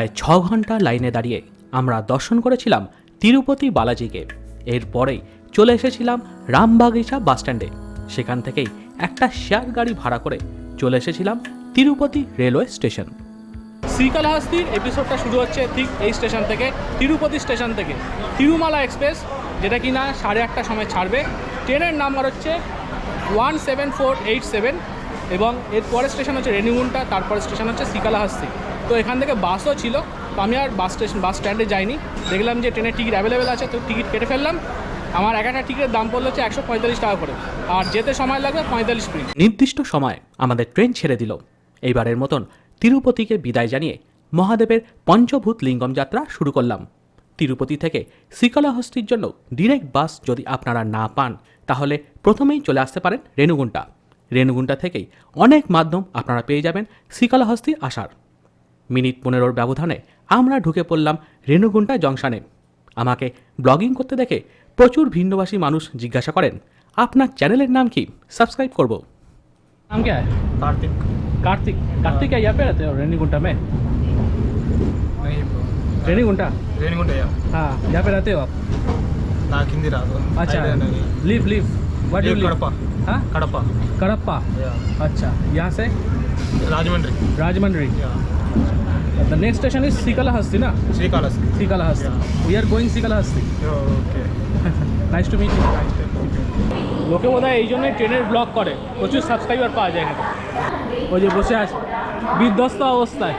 প্রায় ছ ঘণ্টা লাইনে দাঁড়িয়ে আমরা দর্শন করেছিলাম তিরুপতি বালাজিকে। এরপরেই চলে এসেছিলাম রামবাগিচা বাসস্ট্যান্ডে। সেখান থেকেই একটা শেয়ার গাড়ি ভাড়া করে চলে এসেছিলাম তিরুপতি রেলওয়ে স্টেশন। শ্রীকালাহস্তির এপিসোডটা শুরু হচ্ছে ঠিক এই স্টেশন থেকে, তিরুপতি স্টেশন থেকে। তিরুমালা এক্সপ্রেস, যেটা কি না সাড়ে আটটার সময় ছাড়বে। ট্রেনের নাম্বার হচ্ছে one seven four eight seven এবং এর পরের স্টেশন হচ্ছে রেনিগুন্টা তারপরে স্টেশন হচ্ছে শ্রীকালাহস্তি। তো এখান থেকে বাসও ছিল। তো আমি আর বাস স্টেশন, বাস স্ট্যান্ডে যাইনি। দেখলাম যে ট্রেনের টিকিট অ্যাভেলেবেল আছে, তো টিকিট কেটে ফেললাম। আমার এক একটা টিকিটের দাম পড়ল হচ্ছে একশো পঁয়তাল্লিশ টাকা করে। আর যেতে সময় লাগবে পঁয়তাল্লিশ মিনিট। নির্দিষ্ট সময় আমাদের ট্রেন ছেড়ে দিল। এইবারের মতন তিরুপতিকে বিদায় জানিয়ে মহাদেবের পঞ্চভূত লিঙ্গম যাত্রা শুরু করলাম। তিরুপতি থেকে শ্রীকালাহস্তির জন্য ডিরেক্ট বাস যদি আপনারা না পান, তাহলে প্রথমেই চলে আসতে পারেন রেণুগুন্টা রেণুগুন্টা থেকেই অনেক মাধ্যম আপনারা পেয়ে যাবেন শ্রীকালাহস্তি আসার। মিনিট পনেরোর ব্যবধানে আমরা ঢুকে পড়লাম রেণুগুন্টা জংশনে। আমাকে ব্লগিং করতে দেখে প্রচুর ভিন্নবাসী মানুষ জিজ্ঞাসা করেন আপনার চ্যানেলের নাম কি? সাবস্ক্রাইব করব। নাম কে? কার্তিক। কার্তিক। কার্তিক ইয়া পে রাতে মে। রেণুগুন্টা রেণুগুন্টা হ্যাঁ ইয়া পে আচ্ছা লিভ লিভ। হ্যাঁ? কড়পা কড়পা আচ্ছা ইয়া সে? The next station is Sikalahasti, na? Sikalahasti. Sikalahasti. Yeah. We are going Sikalahasti. Oh, okay. nice to meet you. Nice to meet you. লোকে বোধ হয় এই জন্যই ট্রেনের ব্লগ করে প্রচুর সাবস্ক্রাইবার পাওয়া যায় এখানে ওই যে বসে আছে বিধ্বস্ত অবস্থায়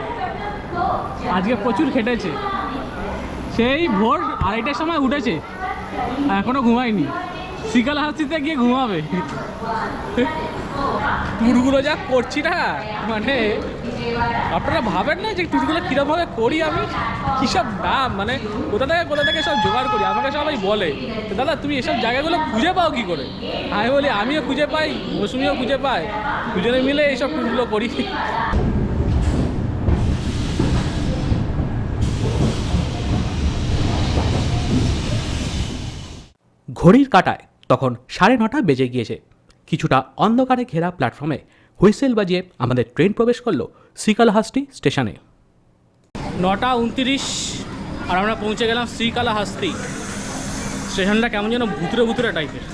আজকে প্রচুর খেটেছে সেই ভোর আড়াইটার সময় উঠেছে এখনও ঘুমায়নি সিকালহাস্তিতে গিয়ে ঘুমাবে গুড়গুলো যা করছি না মানে আপনারা ভাবেন না যে ট্যুরগুলো কীরকমভাবে করি আমি? কী সব নাম মানে কোথা থেকে কোথা থেকে সব জোগাড় করি? আমাকে সবাই বলে দাদা, তুমি এসব জায়গাগুলো খুঁজে পাও কী করে? আমি বলি, আমিও খুঁজে পাই, মৌসুমিও খুঁজে পাই দুজনে মিলে এইসব ট্যুরগুলো করি। ঘড়ির কাটায় তখন সাড়ে নটা বেজে গিয়েছে। কিছুটা অন্ধকারে ঘেরা প্ল্যাটফর্মে হুইসেল বাজিয়ে আমাদের ট্রেন প্রবেশ করল শ্রীকালাহাস্তি স্টেশনে। নটা উনত্রিশ আর আমরা পৌঁছে গেলাম শ্রীকালাহাস্তি স্টেশনটা কেমন যেন ভুতুরে ভুতুরে টাইপের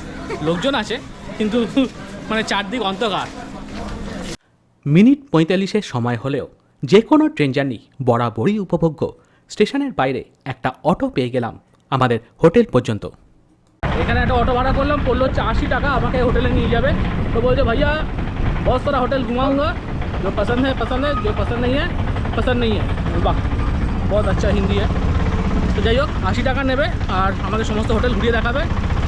লোকজন আছে কিন্তু মানে চারদিক অন্ধকার। মিনিট পঁয়তাল্লিশের সময় হলেও যে কোনো ট্রেন জার্নি বরাবরই উপভোগ্য। স্টেশনের বাইরে একটা অটো পেয়ে গেলাম আমাদের হোটেল পর্যন্ত। এখানে একটা অটো ভাড়া করলাম পড়ল হচ্ছে আশি টাকা আমাকে হোটেলে নিয়ে যাবে। তো বলছে ভাইয়া বস তোরা হোটেল ঘুমাউঙ্গা जो पसंद है पसंद है जो पसंद नहीं है पसंद नहीं है বাহ বহুত আচ্ছা হিন্দি है তো যাই হোক আশি টাকা নেবে আর আমাকে সমস্ত হোটেল ঘুরিয়ে দেখাবে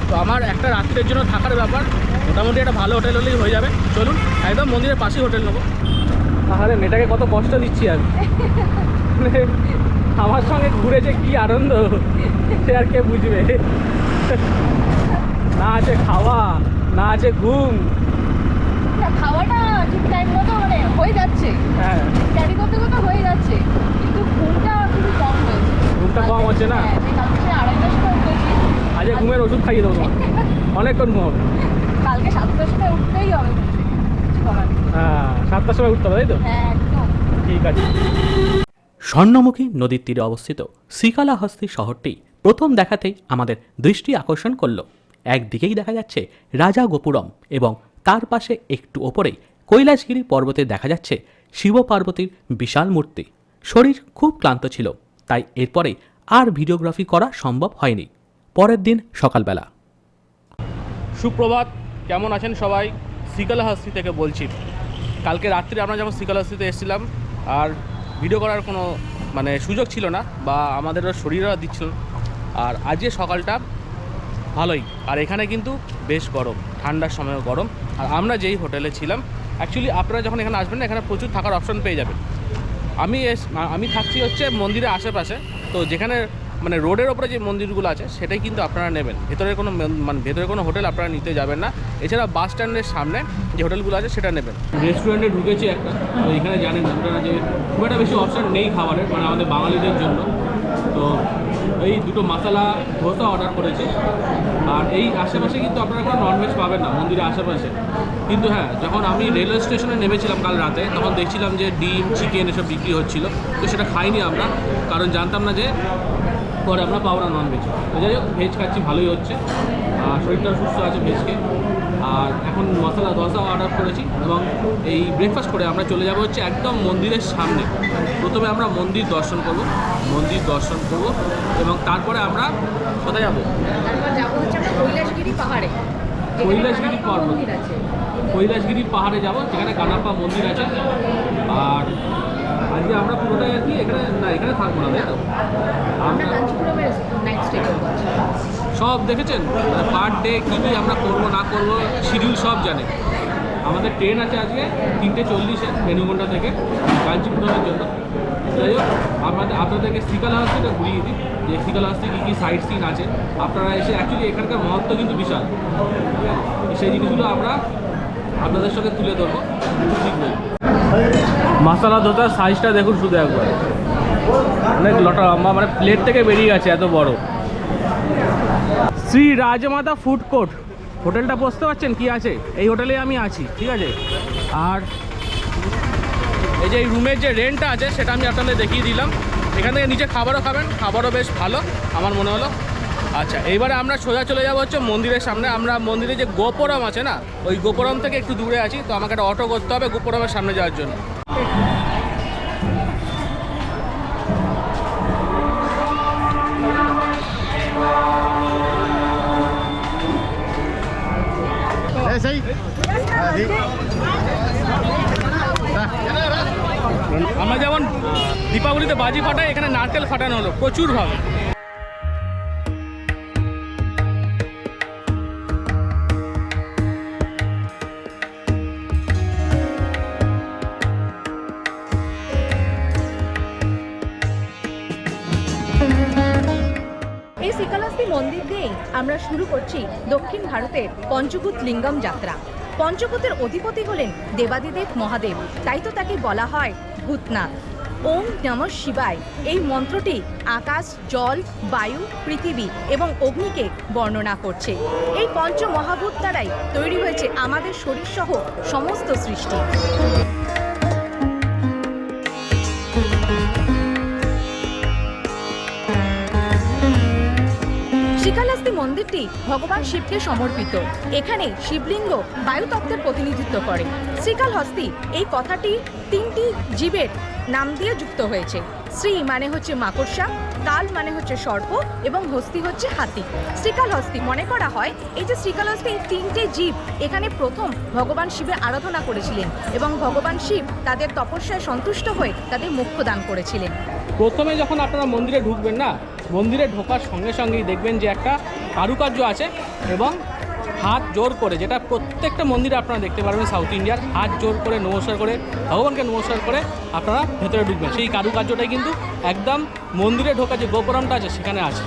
তো আমার একটা রাত্রের জন্য থাকার ব্যাপার মোটামুটি একটা ভালো হোটেল হলেই হয়ে যাবে চলুন একদম মন্দিরের পাশেই হোটেল নেবো তাহলে মেয়েটাকে কত কষ্ট দিচ্ছি আমি মানে আমার সঙ্গে ঘুরে যে কী আনন্দ সে আর কে বুঝবে না আছে খাওয়া না আছে ঘুম না খাওয়াটা ঠিক টাইম মতো মানে হয়ে যাচ্ছে। হ্যাঁ। ক্যারি করতে করতে হয়ে যাচ্ছে। কিন্তু ঘুমটা খুবই কম হয়েছে। ঘুমটা কম হচ্ছে না? হ্যাঁ কালকে আড়াইটার সময় উঠেছি। আজকে ঘুমের ওষুধ খাইয়ে দেবো তোমার অনেকক্ষণ ঘুম কালকে সাতটার সময় উঠতেই হবে। হ্যাঁ সাতটার সময় উঠতে হবে তাই তো? হ্যাঁ একদম। ঠিক আছে। স্বর্ণমুখী নদীর তীরে অবস্থিত শ্রীকালাহস্তি শহরটি প্রথম দেখাতেই আমাদের দৃষ্টি আকর্ষণ করল। একদিকেই দেখা যাচ্ছে রাজা গোপুরম এবং তার পাশে একটু ওপরেই কৈলাসগিরি পর্বতে দেখা যাচ্ছে শিব পার্বতীর বিশাল মূর্তি। শরীর খুব ক্লান্ত ছিল, তাই এরপরে আর ভিডিওগ্রাফি করা সম্ভব হয়নি। পরের দিন সকালবেলা। সুপ্রভাত, কেমন আছেন সবাই? শ্রীকালাহস্তি থেকে বলছি। কালকে রাত্রে আমরা যখন শ্রীকালাহস্তিতে এসেছিলাম, আর ভিডিও করার কোনো মানে সুযোগ ছিল না, বা আমাদেরও শরীরও দিচ্ছিল আর আজকে সকালটা ভালোই। আর এখানে কিন্তু বেশ গরম, ঠান্ডার সময়ও গরম। আর আমরা যেই হোটেলে ছিলাম অ্যাকচুয়ালি আপনারা যখন এখানে আসবেন না, এখানে প্রচুর থাকার অপশন পেয়ে যাবেন। আমি এস আমি থাকছি হচ্ছে মন্দিরের আশেপাশে, তো যেখানে মানে রোডের ওপরে যে মন্দিরগুলো আছে, সেটাই কিন্তু আপনারা নেবেন। ভেতরের কোনো মানে ভেতরে কোনো হোটেল আপনারা নিতে যাবেন না। এছাড়া বাস স্ট্যান্ডের সামনে যে হোটেলগুলো আছে, সেটা নেবেন। রেস্টুরেন্টে ঢুকেছি একটা, তো এখানে জানেন আপনারা যে খুব একটা বেশি অপশন নেই খাবারের মানে আমাদের বাঙালিদের জন্য। তো এই দুটো মাসালা ধোসা অর্ডার করেছি। আর এই আশেপাশে কিন্তু আপনারা কোনো ননভেজ পাবেন না, মন্দিরের আশেপাশে। কিন্তু হ্যাঁ যখন আমি রেলওয়ে স্টেশনে নেমেছিলাম কাল রাতে, তখন দেখছিলাম যে ডিম চিকেন এসব বিক্রি হচ্ছিল। তো সেটা খাইনি আমরা, কারণ জানতাম না যে পরে আমরা পাবো না ননভেজ তো যাই হোক ভেজ খাচ্ছি ভালোই হচ্ছে। আর শরীরটা সুস্থ আছে ভেজকে আর এখন মশলা দোসা অর্ডার করেছি এবং এই ব্রেকফাস্ট করে আমরা চলে যাব হচ্ছে একদম মন্দিরের সামনে। প্রথমে আমরা মন্দির দর্শন করব মন্দির দর্শন করব এবং তারপরে আমরা কোথায় যাব? হচ্ছে কৈলাসগিরি পাহাড়ে। কৈলাসগিরি পর্বত। কৈলাসগিরি পাহাড়ে যাব যেখানে কানাপ্পা মন্দির আছে। আর আজকে আমরা পুরোটাই আর কি এখানে না এখানে থাকব না তাই তো? আজকে। সব দেখেছেন? পার ডে কী কী আমরা করব না করব শিডিউল সব জানে। আমাদের ট্রেন আছে আজকে তিনটে চল্লিশে রেণুগুন্ডা থেকে কাঞ্চিপুরমের জন্য। যাই হোক আমাদের আপনাদেরকে শ্রীকালাহস্তিটা ঘুরিয়ে দিই। যে শ্রীকালাহস্তি কী কী সাইট সিন আছে। আপনারা এসে অ্যাকচুয়ালি এখানকার মহত্ব কিন্তু বিশাল। সেই জিনিসগুলো আমরা আপনাদের সঙ্গে তুলে ধরবো। ঠিক ঠিকই মশলা দোতার সাইজটা দেখুন শুধু একবার। অনেক লটা লম্বা মানে প্লেট থেকে বেরিয়ে গেছে এত বড়। শ্রী রাজমাতা ফুড কোর্ট হোটেলটা বুঝতে পারছেন? কি আছে? এই হোটেলে আমি আছি, ঠিক আছে? আর এই যে এই রুমের যে রেন্টটা আছে, সেটা আমি আপনাদের দেখিয়ে দিলাম। এখান থেকে নিচে খাবারও খাবেন, খাবারও বেশ ভালো, আমার মনে হলো। আচ্ছা এইবারে আমরা সোজা চলে যাব হচ্ছে মন্দিরের সামনে। আমরা মন্দিরে যে গোপুরম আছে না, ওই গোপুরম থেকে একটু দূরে আছি, তো আমাকে একটা অটো করতে হবে গোপুরমের সামনে যাওয়ার জন্য। আমরা যেমন দীপাবলিতে বাজি ফাটাই, এখানে নারকেল ফাটানো হলো, প্রচুরভাবে। এই শ্রীকালাস্তি মন্দির দিয়েই আমরা শুরু করছি দক্ষিণ ভারতের পঞ্চভূত লিঙ্গম যাত্রা। পঞ্চভূতের অধিপতি হলেন দেবাদিদেব মহাদেব। তাই তো তাকে বলা হয় ভূতনাথ। ওম নম শিবায়। এই মন্ত্রটি আকাশ, জল, বায়ু, পৃথিবী এবং অগ্নিকে বর্ণনা করছে। এই পঞ্চ মহাভূত দ্বারাই তৈরি হয়েছে আমাদের শরীর সহ সমস্ত সৃষ্টি। শ্রীকালাস্তি মন্দিরটি ভগবান শিবকে সমর্পিত। এখানে শিবলিঙ্গ বায়ুতত্ত্বের প্রতিনিধিত্ব করে। শ্রীকালহস্তি এই কথাটি তিনটি জীবের নাম দিয়ে যুক্ত হয়েছে। শ্রী মানে হচ্ছে মাকড়সা, কাল মানে হচ্ছে সর্প এবং হস্তি হচ্ছে হাতি। শ্রীকালহস্তি মনে করা হয় এই যে শ্রীকালহস্তি এই তিনটে জীব এখানে প্রথম ভগবান শিবের আরাধনা করেছিলেন এবং ভগবান শিব তাদের তপস্যায় সন্তুষ্ট হয়ে তাদের মুখ্য দান করেছিলেন। প্রথমে যখন আপনারা মন্দিরে ঢুকবেন না মন্দিরে ঢোকার সঙ্গে সঙ্গেই দেখবেন যে একটা কারুকার্য আছে এবং হাত জোর করে, যেটা প্রত্যেকটা মন্দিরে আপনারা দেখতে পারবেন সাউথ ইন্ডিয়ার হাত জোর করে, নমস্কার করে, ভগবানকে নমস্কার করে আপনারা ভেতরে ঢুকবেন। সেই কারুকার্যটাই কিন্তু একদম মন্দিরে ঢোকা যে গোপুরমটা আছে, সেখানে আছে।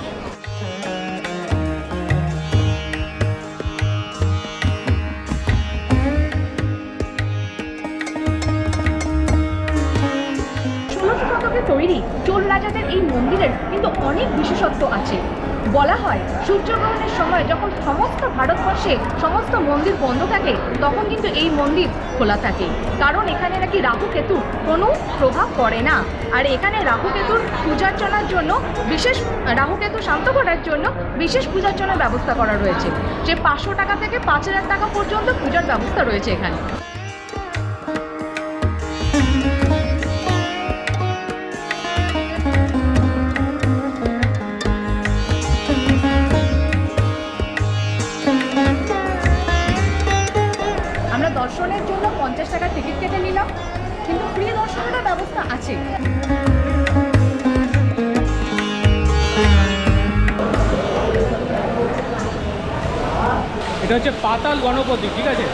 রাজাদের এই মন্দিরের কিন্তু অনেক বিশেষত্ব আছে। বলা হয়, সূর্যগ্রহণের সময় যখন সমস্ত ভারতবর্ষে সমস্ত মন্দির বন্ধ থাকে, তখন কিন্তু এই মন্দির খোলা থাকে। কারণ এখানে নাকি রাহু কেতুর কোনো প্রভাব পড়ে না। আর এখানে রাহু কেতুর পূজার্চনার জন্য বিশেষ, রাহু কেতু শান্ত করার জন্য বিশেষ পূজার্চনার ব্যবস্থা করা রয়েছে। যে পাঁচশো টাকা থেকে পাঁচ হাজার টাকা পর্যন্ত পূজার ব্যবস্থা রয়েছে এখানে। পাতাল গণপতি, ঠিক আছে?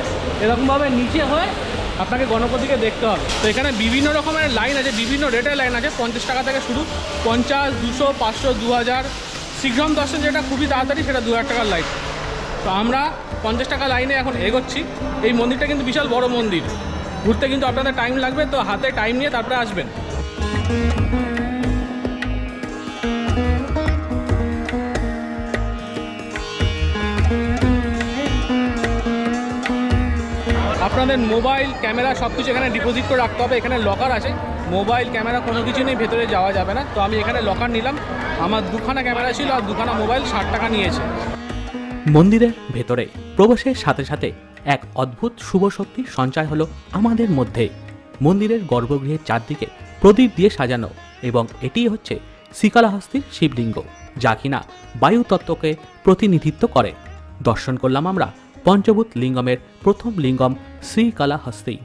এরকমভাবে নিচে হয় আপনাকে গণপতিকে দেখতে হবে। তো এখানে বিভিন্ন রকমের লাইন আছে, বিভিন্ন রেটের লাইন আছে, পঞ্চাশ টাকা থেকে শুরু, পঞ্চাশ, দুশো, পাঁচশো, দু হাজার। শীঘ্রম দর্শন যেটা খুবই তাড়াতাড়ি, সেটা দু হাজার টাকার লাইন তো আমরা পঞ্চাশ টাকা লাইনে এখন এগোচ্ছি। এই মন্দিরটা কিন্তু বিশাল বড় মন্দির। ঘুরতে কিন্তু আপনাদের টাইম লাগবে, তো হাতে টাইম নিয়ে তারপরে আসবেন। আপনাদের মোবাইল, ক্যামেরা সব কিছু এখানে ডিপোজিট করে রাখতে হবে। এখানে লকার আছে। মোবাইল, ক্যামেরা কোনো কিছু নেই, ভেতরে যাওয়া যাবে না। তো আমি এখানে লকার নিলাম। আমার দুখানা ক্যামেরা ছিল আর দুখানা মোবাইল ষাট টাকা নিয়েছে। মন্দিরের ভেতরে প্রবেশের সাথে সাথে এক অদ্ভুত শুভ শক্তির সঞ্চয় হলো আমাদের মধ্যে। মন্দিরের গর্ভগৃহের চারদিকে প্রদীপ দিয়ে সাজানো এবং এটি হচ্ছে শ্রীকালাহস্তির শিবলিঙ্গ, যা কিনা বায়ুতত্ত্বকে প্রতিনিধিত্ব করে। দর্শন করলাম আমরা পঞ্চভূত লিঙ্গমের প্রথম লিঙ্গম শ্রীকালাহস্তি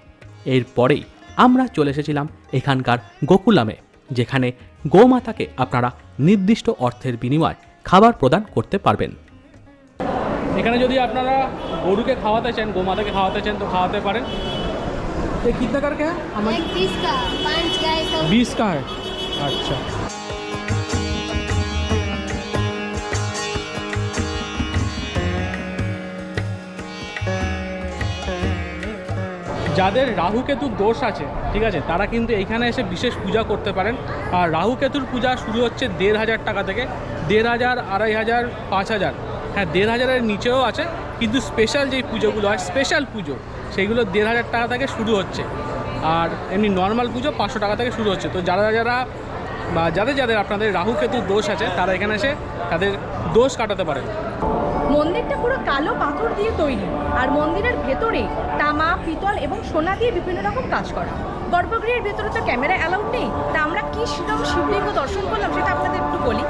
এরপরেই আমরা চলে এসেছিলাম এখানকার গোকুলামে যেখানে গোমাতাকে আপনারা নির্দিষ্ট অর্থের বিনিময়ে খাবার প্রদান করতে পারবেন এখানে যদি আপনারা গরুকে খাওয়াতে চান গোমাতাকে খাওয়াতে চান তো খাওয়াতে পারেন ये कितना करके है हमारे एक बीस का पाँच गाय सब बीस का है अच्छा যাদের রাহু কেতুর দোষ আছে, ঠিক আছে, তারা কিন্তু এইখানে এসে বিশেষ পূজা করতে পারেন। আর রাহু কেতুর পূজা শুরু হচ্ছে দেড় হাজার টাকা থেকে, দেড় হাজার, আড়াই হাজার, পাঁচ হাজার। হ্যাঁ দেড় হাজারের নিচেও আছে, কিন্তু স্পেশাল যেই পুজোগুলো হয় স্পেশাল পুজো, সেইগুলো দেড় হাজার টাকা থেকে শুরু হচ্ছে। আর এমনি নর্মাল পুজো পাঁচশো টাকা থেকে শুরু হচ্ছে। তো যারা যারা, বা যাদের যাদের আপনাদের রাহু কেতুর দোষ আছে, তারা এখানে এসে তাদের দোষ কাটাতে পারেন। মন্দিরটা পুরো কালো পাথর দিয়ে তৈরি। আর মন্দিরের ভেতরে তামা, পিতল এবং সোনা দিয়ে বিভিন্ন রকম কাজ করা। গর্ভগৃহের ভেতরে তো ক্যামেরা অ্যালাউড নেই। তা আমরা কি সেরকম শিবলিঙ্গ দর্শন করলাম সেটা আপনাদের একটু বলি,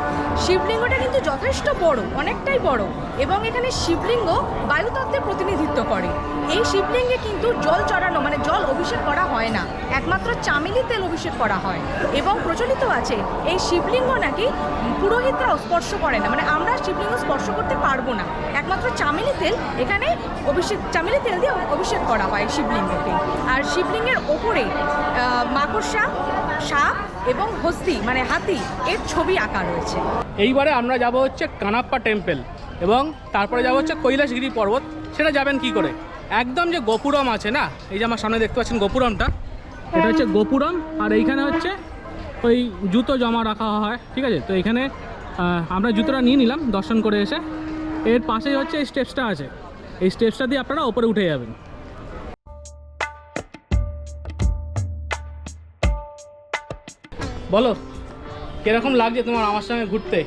শিবলিঙ্গটা কিন্তু যথেষ্ট বড়, অনেকটাই বড় এবং এখানে শিবলিঙ্গ বায়ুতত্ত্বের প্রতিনিধিত্ব করে। এই শিবলিঙ্গে কিন্তু জল চড়ানো মানে জল অভিষেক করা হয় না, একমাত্র চামেলি তেল অভিষেক করা হয় এবং প্রচলিত আছে, এই শিবলিঙ্গ নাকি পুরোহিতরাও স্পর্শ করে না মানে আমরা শিবলিঙ্গ স্পর্শ করতে পারব না। একমাত্র চামেলি তেল এখানে অভিষেক, চামেলি তেল দিয়ে অভিষেক করা হয় শিবলিঙ্গকে। আর শিবলিঙ্গের ওপরে মাকড়সা সাপ এবং হস্তি মানে হাতি, এর ছবি আঁকা রয়েছে। এইবারে আমরা যাব হচ্ছে কানাপ্পা টেম্পল এবং তারপরে যাব হচ্ছে কৈলাসগিরি পর্বত। সেটা যাবেন কি করে? একদম যে গোপুরম আছে না? এই যে আমার সামনে দেখতে পাচ্ছেন গোপুরমটা। এটা হচ্ছে গোপুরম আর এইখানে হচ্ছে ওই জুতো জমা রাখা হয়, ঠিক আছে? তো এখানে আমরা জুতোটা নিয়ে নিলাম দর্শন করে এসে। এর পাশেই হচ্ছে এই স্টেপসটা আছে। এই স্টেপসটা দিয়ে আপনারা ওপরে উঠে যাবেন। বলো কীরকম লাগছে তোমার আমার সঙ্গে ঘুরতে?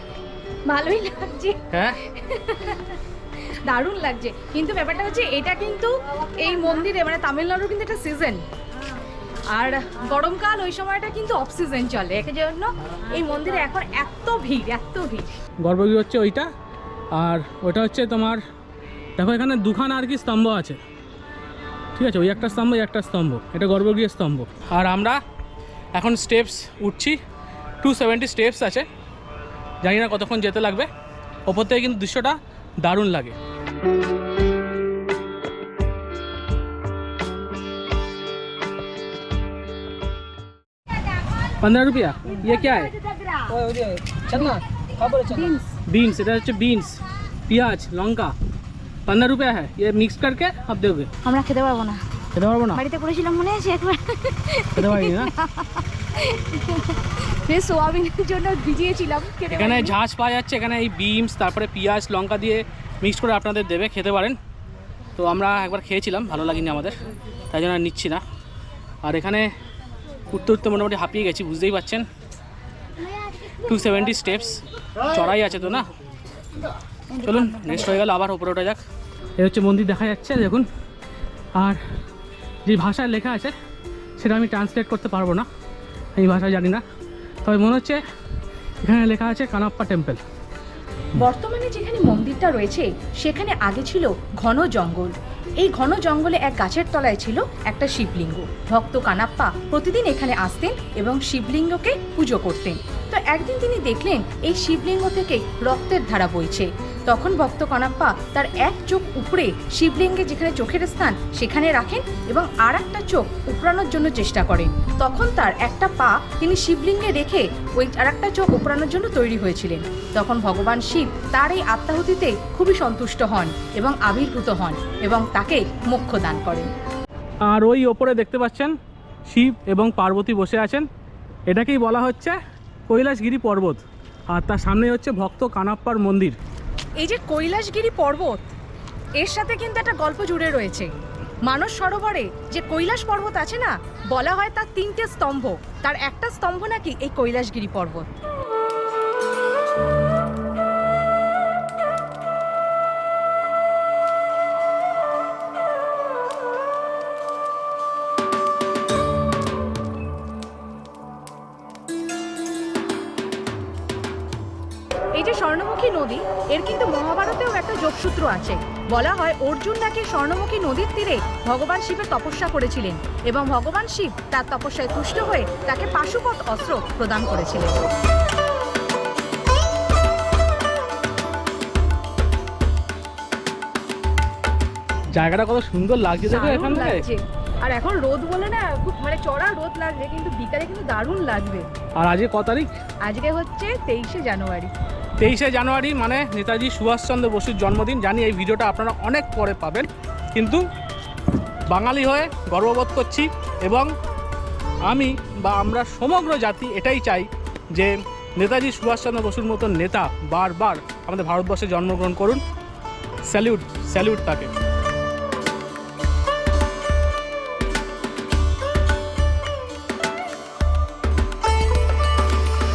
ভালোই লাগছে। হ্যাঁ? দারুণ লাগছে। কিন্তু ব্যাপারটা হচ্ছে এটা কিন্তু এই মন্দিরে মানে তামিলনাড়ুর কিন্তু একটা সিজন আর গরমকাল ওই সময়টা কিন্তু অফ সিজন চলে। এর জন্য এই মন্দিরে এখন এত ভিড় এত ভিড়। গর্ভগৃহ হচ্ছে ওইটা আর ওটা হচ্ছে তোমার দেখো এখানে দুখান আর কি স্তম্ভ আছে। ঠিক আছে ওই একটা স্তম্ভ একটা স্তম্ভ। এটা গর্ভগৃহ স্তম্ভ। আর আমরা এখন স্টেপস উঠছি টু সেভেন্টি স্টেপস আছে জানি না কতক্ষণ যেতে লাগবে ওপর থেকে কিন্তু দৃশ্যটা দারুণ লাগে पंद्रह रुपया ये क्या है বিনস এটা হচ্ছে বিনস পেঁয়াজ লঙ্কা পনেরো রুপিয়া হ্যাঁ ये মিক্স करके आप दोगे আমরা খেতে পারবো না খেতে পারব না? বাড়িতে করেছিলাম মনে আছে একবার? খেতে পারিনি না? সে সোয়াবিনের জন্য ভিজিয়েছিলাম এখানে ঝাঁজ পাওয়া যাচ্ছে এখানে এই বিনস তারপরে পেঁয়াজ লঙ্কা দিয়ে মিক্স করে আপনাদের দেবে খেতে পারেন। তো আমরা একবার খেয়েছিলাম ভালো লাগেনি আমাদের তাই জন্য আর নিচ্ছি না। আর এখানে উঠতে উঠতে মোটামুটি হাঁপিয়ে গেছি বুঝতেই পারছেন? টু সেভেন্টি স্টেপস চড়াই আছে তো না? চলুন নেক্সট হয়ে গেল আবার উপরে ওঠা যাক। এ হচ্ছে মন্দির দেখা যাচ্ছে দেখুন। আর যে ভাষায় লেখা আছে, সেটা আমি ট্রান্সলেট করতে পারব না। এই ভাষা জানি না। তবে মনে হচ্ছে এখানে লেখা আছে কানাপ্পা টেম্পল। বর্তমানে যেখানে মন্দিরটা রয়েছে, সেখানে আগে ছিল ঘন জঙ্গল। এই ঘন জঙ্গলে এক গাছের তলায় ছিল একটা শিবলিঙ্গ। ভক্ত কানাপ্পা প্রতিদিন এখানে আসতেন এবং শিবলিঙ্গকে পুজো করতেন। তো একদিন তিনি দেখলেন, এই শিবলিঙ্গ থেকে রক্তের ধারা বইছে। তখন ভক্ত কানাপ্পা তার এক চোখ উপরে শিবলিঙ্গে যেখানে চোখের স্থান, সেখানে রাখেন এবং আর একটা চোখ উপড়ানোর জন্য চেষ্টা করেন। তখন তার একটা পা তিনি শিবলিঙ্গে রেখে ওই আর একটা চোখ উপড়ানোর জন্য তৈরি হয়েছিলেন। তখন ভগবান শিব তার এই আত্মাহুতিতে খুবই সন্তুষ্ট হন এবং আবির্ভূত হন এবং তাকে মোক্ষ দান করেন। আর ওই ওপরে দেখতে পাচ্ছেন, শিব এবং পার্বতী বসে আছেন। এটাকেই বলা হচ্ছে কৈলাসগিরি পর্বত। আর তার সামনেই হচ্ছে ভক্ত কানাপ্পার মন্দির। এই যে কৈলাসগিরি পর্বত, এর সাথে কিন্তু একটা গল্প জুড়ে রয়েছে। মানস সরোবরে যে কৈলাস পর্বত আছে না, বলা হয় তার তিনটে স্তম্ভ। তার একটা স্তম্ভ নাকি এই কৈলাসগিরি পর্বত। যোগসূত্র আছে। বলা হয় অর্জুন নাকি স্বর্ণমুখী নদীর তীরে ভগবান শিবের তপস্যা করেছিলেন এবং ভগবান শিব তার তপস্যায় তুষ্ট হয়ে তাকে পাশুপত অস্ত্র প্রদান করেছিলেন। জায়গাটা কত সুন্দর লাগছে দেখো এখান লাগছে। আর এখন রোদ বলে না খুব মানে চড়া রোদ লাগছে কিন্তু বিকালে কিন্তু দারুণ লাগবে। আর আজকে ক তারিখ? আজকে হচ্ছে তেইশে জানুয়ারি। তেইশে জানুয়ারি মানে নেতাজি সুভাষচন্দ্র বসুর জন্মদিন। জানি এই ভিডিওটা আপনারা অনেক পরে পাবেন। কিন্তু বাঙালি হয়ে গর্ববোধ করছি এবং আমি বা আমরা সমগ্র জাতি এটাই চাই যে নেতাজি সুভাষচন্দ্র বসুর মতন নেতা বারবার আমাদের ভারতবর্ষে জন্মগ্রহণ করুন। স্যালিউট স্যালিউট তাকে।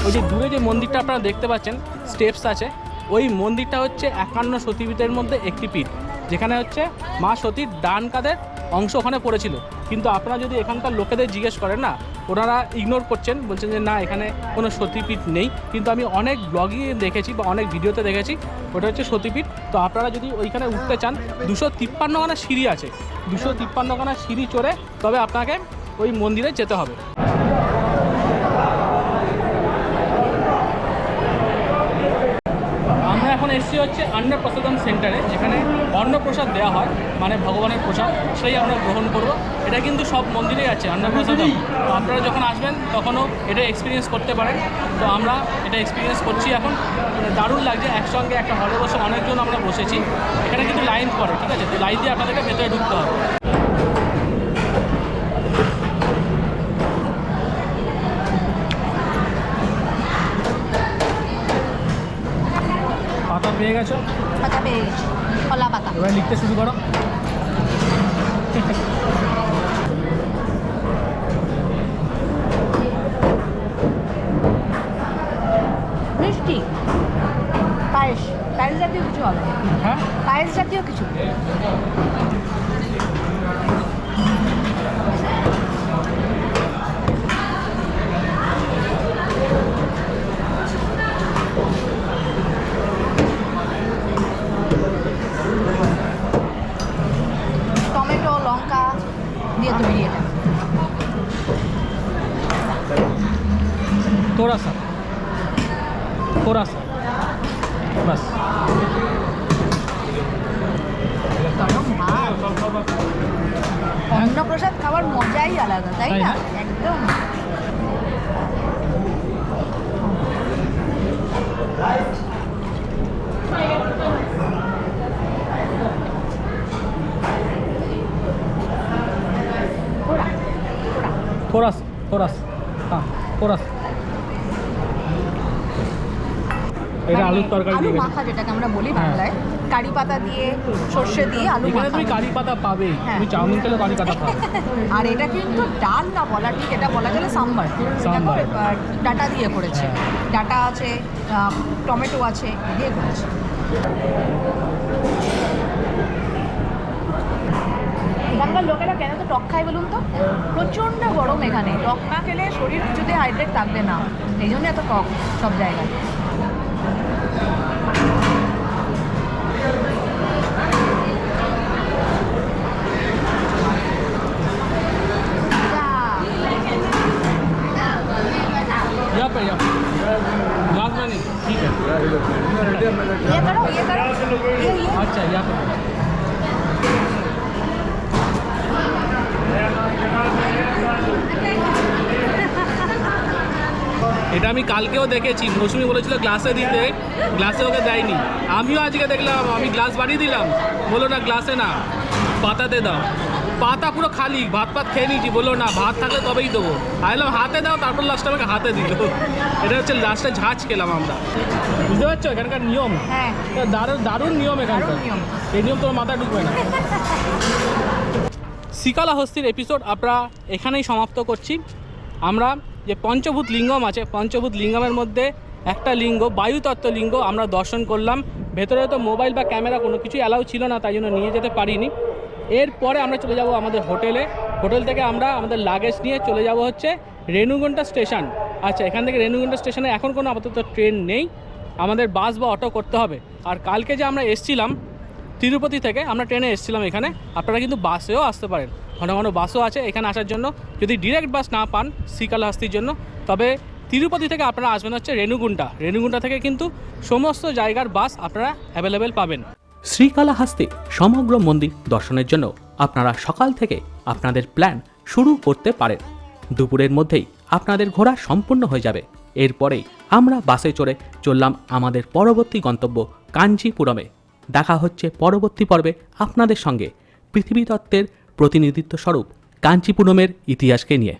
ওই যে দূরে যে মন্দিরটা আপনারা দেখতে পাচ্ছেন স্টেপস আছে, ওই মন্দিরটা হচ্ছে একান্ন সতীপীঠের মধ্যে একটি পীঠ, যেখানে হচ্ছে মা সতীর ডান কাদের অংশ ওখানে পড়েছিল। কিন্তু আপনারা যদি এখানকার লোকেদের জিজ্ঞেস করেন না, ওনারা ইগনোর করছেন, বলছেন যে না, এখানে কোনো সতীপীঠ নেই। কিন্তু আমি অনেক ব্লগে দেখেছি বা অনেক ভিডিওতে দেখেছি, ওটা হচ্ছে সতীপীঠ। তো আপনারা যদি ওইখানে উঠতে চান, দুশো তিপ্পান্নখানা সিঁড়ি আছে। দুশো তিপ্পান্নখানা সিঁড়ি চড়ে তবে আপনাকে ওই মন্দিরে যেতে হবে আমরা এখন এসেছি হচ্ছে অন্নপ্রসাদম সেন্টারে যেখানে অন্নপ্রসাদ দেওয়া হয় মানে ভগবানের প্রসাদ সেই আমরা গ্রহণ করব। এটা কিন্তু সব মন্দিরেই আছে অন্নপ্রসাদম তো আপনারা যখন আসবেন তখনও এটা এক্সপিরিয়েন্স করতে পারেন। তো আমরা এটা এক্সপিরিয়েন্স করছি এখন। দারুণ লাগছে একসঙ্গে একটা হলে বসে অনেকজন আমরা বসেছি। এখানে কিন্তু লাইন করে ঠিক আছে? তো লাইন দিয়ে আপনাদেরকে ভেতরে ঢুকতে হবে। পেয়ে গেছো? পাতা পেয়ে গেছি। কলা পাতা। এবার লিখতে শুরু করো। মিষ্টি। পায়েস। পায়েস জাতীয় কিছু হবে। হ্যাঁ? পায়েস জাতীয় কিছু। কোরাস কোরাস হ্যাঁ কোরাস এটা মানে আলুর তরকারি আলু মাখা যেটাকে আমরা বলি হ্যাঁ। বাংলায় কারি পাতা দিয়ে সর্ষে দিয়ে আলু মাখা তুমি কারি পাতা পাবে। হ্যাঁ। তুমি চাউমিন খেলে কারি পাতা পাবে। আর এটা কিন্তু ডাল না বলা ঠিক এটা বলা গেলে সাম্বার। সাম্বার। ডাটা দিয়ে করেছে। হ্যাঁ। ডাটা আছে টমেটো আছে দিয়ে করেছে। এখানকার লোকের তো টক খায় বলুন তো প্রচণ্ড গরম এখানে টক না খেলে শরীর কিছুতে হাইড্রেট থাকবে না এই জন্য এত টক সব জায়গায় यहाँ पे यहाँ ग्लास में नहीं ठीक है ये करो ये करो ये ये अच्छा यहाँ पे এটা আমি কালকেও দেখেছি। মৌসুমি বলেছিল গ্লাসে দিতে। গ্লাসে ওকে দেয়নি। আমিও আজকে দেখলাম আমি গ্লাস বানিয়ে দিলাম। বলো না গ্লাসে না। পাতাতে দাও। পাতা পুরো খালি ভাত পাত খেয়ে নিয়েছি। বলল না ভাত থাকলে তবেই দেবো। আইলাম হাতে দাও তারপর লাস্টে আমাকে হাতে দিল। এটা হচ্ছে লাস্টে ঝাঁচ খেলাম আমরা। বুঝতে পারছ? এখানকার নিয়ম। হ্যাঁ। দারুণ দারুণ নিয়ম এখানকার। এই নিয়ম তোমার মাথায় ঢুকবে না। শিকালা হস্তির এপিসোড আমরা এখানেই সমাপ্ত করছি। আমরা যে পঞ্চভূত লিঙ্গম আছে, পঞ্চভূত লিঙ্গমের মধ্যে একটা লিঙ্গ, বায়ুতত্ত্ব লিঙ্গ আমরা দর্শন করলাম। ভেতরে তো মোবাইল বা ক্যামেরা কোনো কিছুই অ্যালাউ ছিল না, তাই জন্য নিয়ে যেতে পারিনি। এরপরে আমরা চলে যাব আমাদের হোটেলে। হোটেল থেকে আমরা আমাদের লাগেজ নিয়ে চলে যাব হচ্ছে রেণুগুন্টা স্টেশন। আচ্ছা এখান থেকে রেণুগুন্টা স্টেশনে এখন কোনো আপাতত ট্রেন নেই। আমাদের বাস বা অটো করতে হবে। আর কালকে যে আমরা এসছিলাম, তিরুপতি থেকে আমরা ট্রেনে এসেছিলাম এখানে। আপনারা কিন্তু বাসেও আসতে পারেন। ঘন ঘন বাসও আছে এখানে আসার জন্য। যদি ডিরেক্ট বাস না পান শ্রীকালাহস্তির জন্য, তবে তিরুপতি থেকে আপনারা আসবেন হচ্ছে রেণুগুন্টা রেণুগুন্টা থেকে কিন্তু সমস্ত জায়গার বাস আপনারা অ্যাভেলেবেল পাবেন। শ্রীকালাহাস্তি সমগ্র মন্দির দর্শনের জন্য আপনারা সকাল থেকে আপনাদের প্ল্যান শুরু করতে পারেন। দুপুরের মধ্যেই আপনাদের ঘোরা সম্পূর্ণ হয়ে যাবে। এরপরেই আমরা বাসে চড়ে চললাম আমাদের পরবর্তী গন্তব্য কাঞ্চিপুরমে। দেখা হচ্ছে পরবর্তী পর্বে আপনাদের সঙ্গে। পৃথিবী তত্ত্বের প্রতিনিধিত্ব স্বরূপ কাঞ্চিপুরমের ইতিহাসকে নিয়ে।